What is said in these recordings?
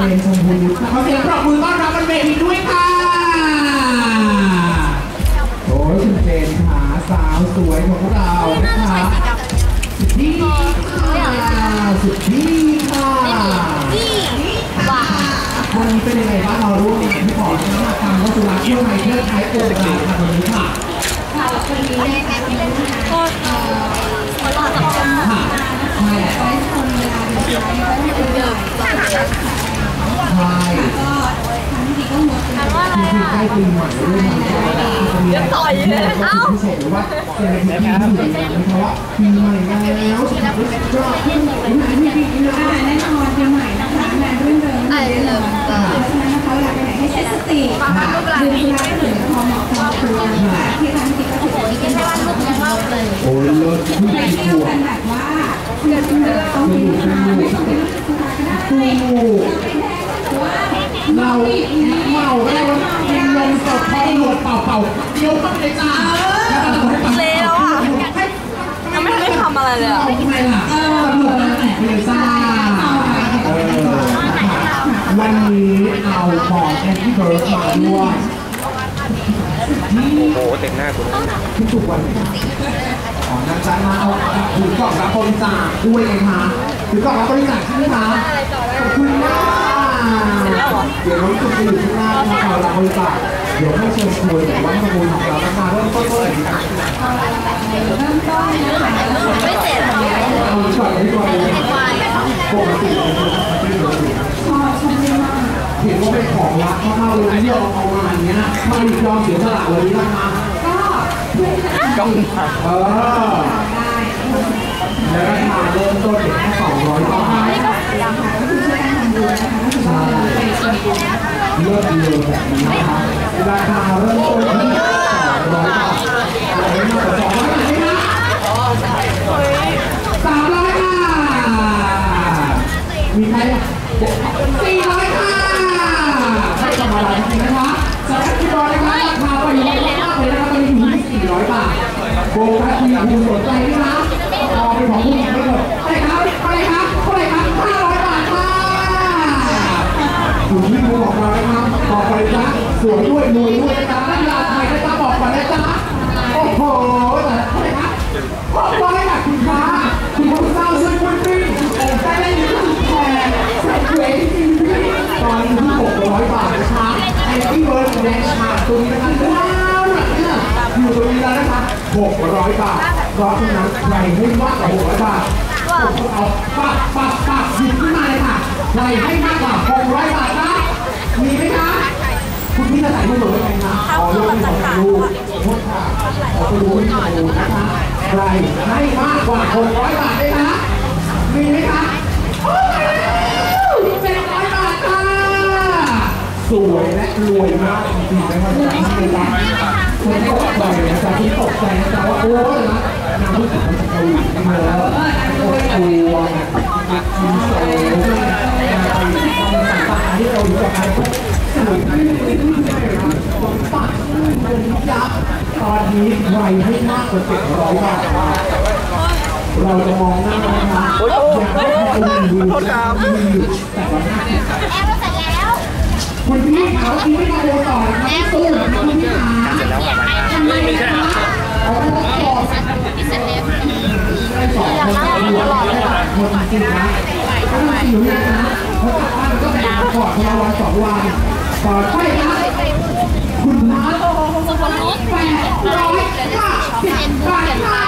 เฟรนชมพูนุชขอเสียงปรบมือต้อนรับบนเวทีด้วยค่ะโอ้ยคุณเฟรนขาสาวสวยของพวกเรานะคะสุดที่ค่ะสุดที่ค่ะว่าวันนี้เป็นยังไงบ้างเราร่วมงานที่ขอน้ำหนักทำวัตถุรักเที่ยวไทยเที่ยวไทยโปรโมทค่ะวันนี้าะฉะนั้นนะคะอยากไปไหนให้ใช้สติดื่มสุราถึงพอเหมาะพอควรที่ร้านติ๊กก็ถือว่าดีไม่ว่าลูกยังเล่าเลยโอ้ยเลิศที่ไปดีเที่ยวกว่ากันแบบว่าเพื่อนเพื่อนต้องมีสุราไม่ต้องเป็นสุราก็ได้ เราเมาก็ได้ว่ากินนมสดพอหลวดเป่าเป่าเดียวก็เลยจ้าเลวอะยังไม่ได้ทำอะไรเลยอะทำไมล่ะเออหลวดแตกเลยจ้าวันนี้เอาของแอนตี้เบิร์ดมาด้วยโอ้โหเต็มหน้าคุณทุกๆวันอ๋อนะจ๊ะมาเอาถือกล่องรับบริจาคด้วยไงคะถือกล่องรับบริจาคใช่ไหมคะขอบคุณมาก เดี๋ยวน้องจุ๊บจะอยู่ข้างหน้านะคะเอารับบริจาคเดี๋ยวให้เชิญคุยกับวัฒนธรรมของเรานะคะเริ่มต้นเท่าไหร่ดีคะเริ่มต้นนะคะไม่เสร็จเอาก่อนดีกว่าเลยปกติเป็นคนที่เดือดพอชมได้มากเห็นว่าเป็นของรักมากๆเลยที่เราเอามาอย่างเงี้ยมาอีกยอมเสียสละเลยนะคะก็เอที่จะกล้องเออได้แล้วราคาเริ่มต้นแค่200บาทค่ะก็คือช่วยกันทำบุญนะคะก็ถือว่าเป็น เลือกเลยแบบนี้นะคะราคาเริ่มต้นที่200บาทอะไรมากกว่า200บาทไหมคะ300ค่ะมีใครอะ400ค่ะให้กำลังจริงๆนะคะสำหรับที่บอลนะคะราคาไปอยู่ที่มากเลยนะคะตอนนี้อยู่ที่400 บาทโบกัสมีคุณสนใจไหมคะพอเป็นของผู้ห เรานะครับบอไปจ้ะสวยด้วยรวยด้วยนะจ๊ะนักลาไทยนะจ๊ะบอกก่อนนะจ๊ะโอ้โหแต่เท่ไหร่ครับหกร้อยบาทคุณค้าคุณผู้เศร้าช่วยคุณปิ้งแต่ได้ยินสุดแพงใส่เกรดจริงตอนนี้ที่หกร้อยบาทนะคะไอ้ที่เบิร์ดแดงชาตัวนี้นะคะว้าวเนี่ยอยู่ตรงนี้แล้วนะคะหกร้อยบาทเพราะฉะนั้นใครให้มากกว่าหกร้อยบาทเอาปักปักปักหยิบขึ้นมาเลยค่ะใครให้มากกว่า600บาทนะ มีไหมคะคุณพี่จะใส่รูปหรือไม่คะอ๋อยกมือสองรูปโทษค่ะขอดูให้ดูนะคะใครให้มากกว่า600บาทไหมคะมีไหมคะโอ้ย700บาทค่ะ สวยและรวยมากจริงๆนะครับจากที่เป็นร้านคนตกใจนะจ๊ะที่ตกใจนะจ๊ะว่าโอ้ยนะนางผู้ชายจากเกาหลีกันเลยโอ้โหมีคิมโซ ตอนนี้ไวให้มากกว่า700บาทเราจะมองหน้านะคะอยากให้คุณดูแต่ว่าหน้าแอร์เสร็จแล้ว คุณพี่เขาที่ไม่มาโดนต่อนะครับตู้นะครับคุณพี่ขาทำไมไม่ใช่ครับเอาไปต่อที่เสร็จแล้วได้สองคนตลอดเลยคนจริงนะก็ต้องอยู่เนี่ยนะเพราะบ้านก็เป็นก่อดคนละวันสองวันก่อดใช่ครับคุณพัดสุพรรณนุชแปดร้อยห้าสิบบาทค่ะ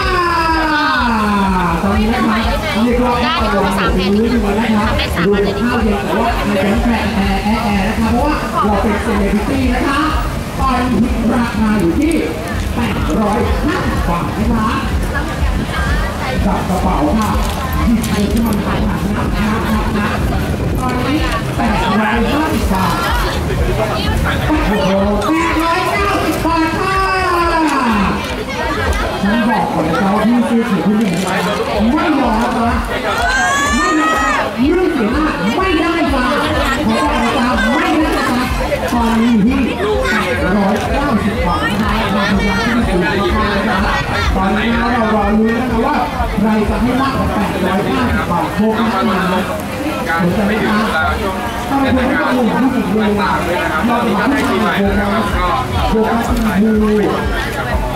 ตอนนี้นะคะเรียกว่าได้ตัวสามแผ่นนี้ด้วยนะคะดูข้าวเย็นแต่ว่ามันเป็นแผ่นแอร์แอร์นะคะเพราะว่าเราเป็นเซเลบริตี้นะคะตอนนี้ราคาอยู่ที่850บบาทนะคะจับกระเป๋าค่ะหยิบเงินที่มันขาดหนักหนักหนั กหนักหนักตอนนี้850บาทโอ้โห890บาทค่ะฉันบอกก่อนนะจ๊ะว่าพี่ซื้อถือคุณหญิงไม่ยอมนะไม่ยอมเรื่องเสียหน้าไม่ได้จ้ะขอบอกนะจ๊ะไม่ได้จ้ะตอนนี้อยู่ที่890บาทนะคะราคาที่ดีนะคะเรารอรู้นะคะว่าใครจะให้มากกว่า850บาทโทรเข้ามา การไม่ถึงเวลาช่วงเทศกาลต่างๆด้วยนะครับตอนนี้ก็ได้ก็ปีใหม่โบนะครับก็โบกัสมีบู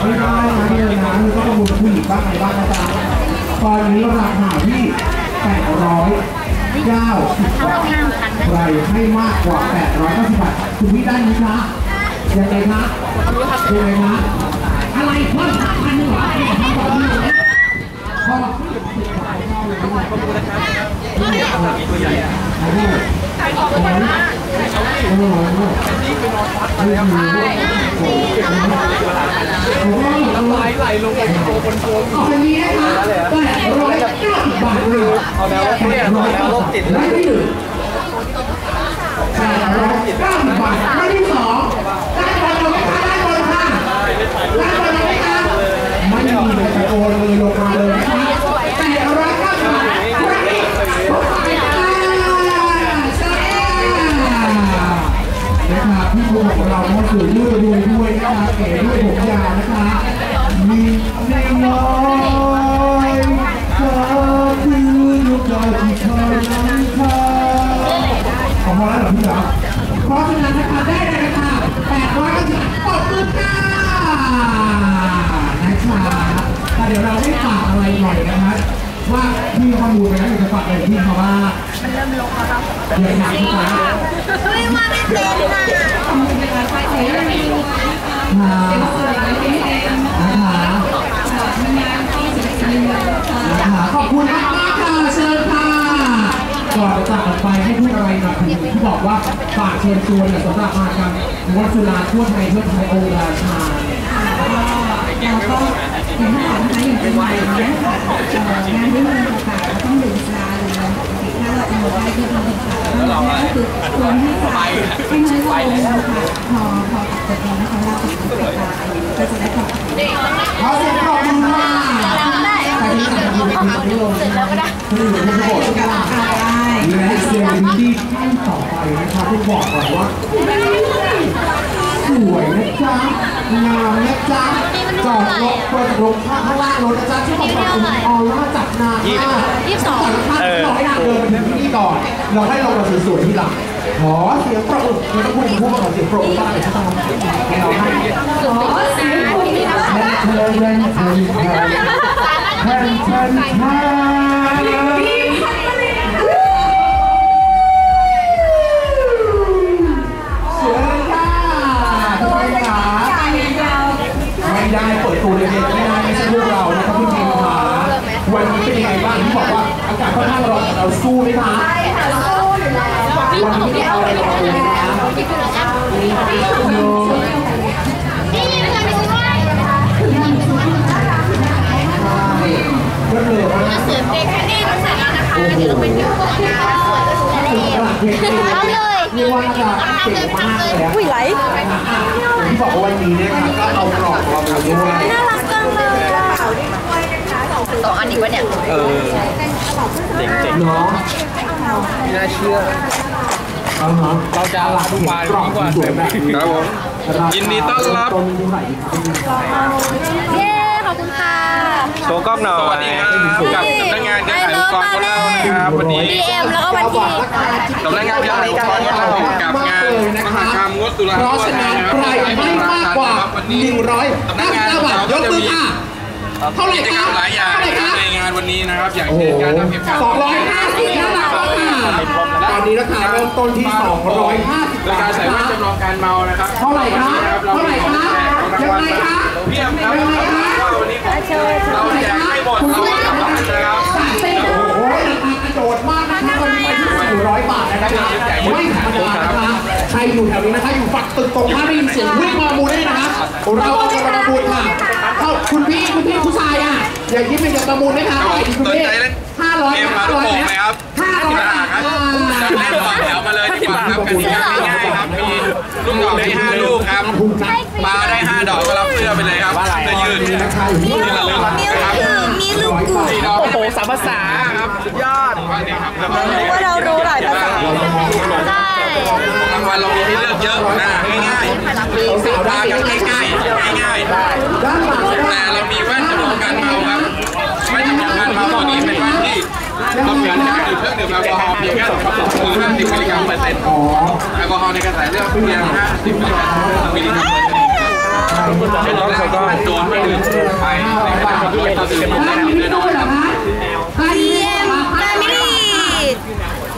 ไม่ได้นะเนี่ยนะมันก็ต้องมีผู้หญิงบ้างอะไรบ้างนะจ๊ะตอนนี้ราคาที่890บบาทใครให้มากกว่า890บาทคุณพี่ได้ไหมคะยังไงคะยังไงคะอะไรเพิ่มสามพันหนึ่งเหรอ ไหลลงไปโคนโคนเอาอันนี้นะคะแปดร้อยเก้าสิบบาทเลยเอาแล้วเนี่ยร้อยเก้าสิบได้ที่หนึ่งแปดร้อยเก้าสิบบาทได้ที่สองได้บอลไหมคะได้บอลค่ะได้บอลไหมคะไม่มี เดี๋ยวเราให้ฝากอะไรหน่อยนะคะว่าพี่ข้อมูลไปแล้วอยากจะฝากอะไรพี่เขาบ้ามันเริ่มลกแล้วครับเดี๋ยวถามพี่นไม่มาไม่เป็นนะนะคะขอบคุณมากค่ะเชิญค่ะก่อนจะจากกันไปให้พูดอะไรหน่อยถึงที่บอกว่าฝากเชิญชวนสำหรับมากรรมวัดสุราทั่วไทยทั่วไทยองค์ราชา เนี่ยแล้วก็อย่างที่บอกนะคะอย่างเป็นวันนี้ค่ะงานที่มืองต่างๆต้องดื่มชาหรือติถ้าเราเอาได้ที่เราดื่มชาแล้วก็คือควรที่จะให้น้อยลงค่ะพอพอตัดตัวเองนะคะเราก็จะไปตายก็จะได้ความขอเสียงปรบมือค่ะแต่ที่สำคัญคือคุณไม่ลงเสร็จแล้วก็ได้คือหนูไม่บอกทุกอย่างได้และเซเลบริตี้ท่านต่อไปนะคะที่บอกก่อนว่า นะจ๊ะงามนะจ๊ะจอดรถเปิดลงข้างข้างล่างรถนะจ๊ะที่บอกว่าคุณออร่าจับนานมากยี่สิบสองเราให้นางเดินไปถึงที่นี่ก่อน เราให้ลงมาสวยๆที่หลังขอเสียงปรบมือเราต้องพูดพูดมาขอเสียงปรบมือบ้างเลยที่ต้องให้เราให้ขอเสียงปรบมือค่ะแทนเธอแทนเธอแทนแทนแทนแทน นนี้เป็นยังไงบ้างที่บอกว่าอากาศค่อนข้างร้อนแต่เราสู้ไหมคะวันนี้ไม่เอาอะไรหรอกเลยนะก็เลยว่าเสริมเด็กแค่นี้มันเสร็จแล้วนะคะเดี๋ยวเราไปดูก่อนนะทำเลยเรียกว่าจะเก่งมากเลยอะอุ้ยไหลที่บอกว่าวันนี้เนี่ยค่ะก็เอากรอบเรามาด้วยน่ารักจังเลยอะ สองอันอีกวะเนี่ยเนาะไม่น่าเชื่อเอาเนาะเราจะลาทุกวันกรอบดีกว่าสวยแบบนี้ครับผมยินดีต้อนรับต้นนี้ไหนเย้ขอบคุณค่ะโชว์กล้องหน่อยสวัสดีครับกับสำนักงานการขายอุปกรณ์ของเรานะครับวันนี้ DM แล้วก็วันที่สำนักงานการขายอุปกรณ์ของเรากับงานมหากรรมงดสุราเพราะฉะนั้นใครไม่มากกว่าวันนี้100สำนักงานบาทยกมือค่ะ เท่าไหร่กิจคกรรัรบมหลายอย่างเท่าไหร่นะคครับรับในงานวันนี้นะครับ อย่างโอ้เช่โหนการทำเข็มขัดสองร้อยห้าสิบแล้วล่ะตอนนี้ราคาเริ่มต้นที่สองร้อยห้าสิบโดยบาการทใส่แว่นจำลองการเมานะครับ เท่าไหร่ครับเราเท่าไหร่ครับแจกรางวัลยังไงครับเพียบครับยังไงครับวันนี้ของเราแจกไม่หมดเราเอากลับบ้านนะครับสามสิบ โดดมากนะคะตอนนี้ไปที่สี่ร้อยบาทนะครับไม่ธรรมดานะคะใครอยู่แถวนี้นะคะอยู่ฝั่งตึกตรงข้ามได้ยินเสียงวิ่งมามูลได้นะคะเราเอามาประมูลค่ะเข้าคุณพี่คุณพี่ผู้ชายอะอย่ายิ้มเป็นอย่าประมูลนะคะคุณพี่ห้าร้อยห้าร้อยโป่งไหมครับห้าร้อยที่ตลาดครับจะเล่นต่อแถวมาเลยดีกว่าครับกติกาง่ายครับมีลูกดอกให้ห้าลูกครับปลาได้ห้าดอกก็รับเสื้อไปเลยครับเสื้อยืดที่ระลึกนะครับ โอ้โหสามภาษาครับสุดยอดรู้ว่าเรารู้หลายภาษาใช่รางวัลเรานี้เลือกเยอะนะง่ายๆสิบตาอย่างง่ายๆง่ายๆแต่เรามีแว่นจำลอกันเมาครับแว่นจำลอการมาตอนนี้เป็นแว่นที่เราเหมือนการดื่มเครื่องดื่มแอลกอฮอล์เพียงแค่สองกระป๋องคือ50มิลลิกรัมเปอร์เซ็นต์แอลกอฮอล์ในกระแสเลือดเพียง50มิลลิกรัมเปอร์เซ็นต์ เป็นรถไฟก็โดนไม่ดื่มไปในขณะที่เราดื่มได้ดื่มน้อยๆครับใครเยี่เนี่ยยมแฟมิลี่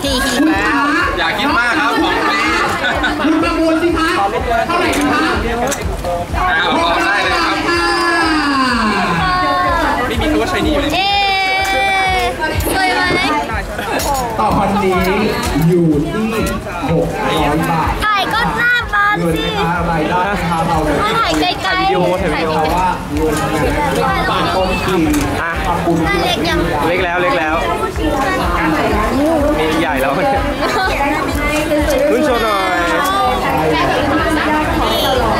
ฮีฮีอย่าคิดมากครับของฟรีคุณประมูลสิคะเท่าไหร่คะเอาออกได้เลยครับไม่มีคำว่าใช้นี่อยู่เอ๊สวยไหมต่อคนนี้อยู่ที่600บาท เงินสินะคะรายได้นะคะเราเลยถ่ายไกลๆถ่ายเพไกลราะว่าเงินเนี่ยบาทต้นทีทำบุญๆหน้าเล็กยังเล็กแล้วเล็กแล้วมีใหญ่แล้วเนี่ยรุ่นโชว์หน่อย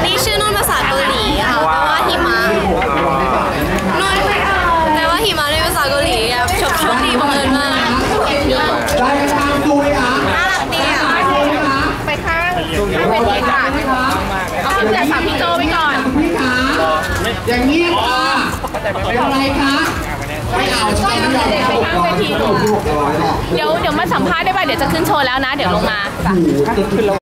นี่ชื่อนุ่นภาษาเกาหลีค่ะแปลว่าหิมะนุ่นแปลว่าหิมะในภาษาเกาหลีอะโชคโชคดีบังเอิญมากได้กันตามดูเลยอะน่ารักดีอะไปข้างไปทีค่ะ เอาขึ้นแต่สามพี่โจไปก่อนพี่ขาอย่างนี้ค่ะเป็นอะไรคะไม่เอาใช่ไหมไม่ยอมเข้าไปข้างเวทีหรอกเดี๋ยวเดี๋ยวมาสัมภาษณ์ได้ป่ะเดี๋ยวจะขึ้นโชว์แล้วนะ เดี๋ยวลงมาโอ้โหจะขึ้นแล้ว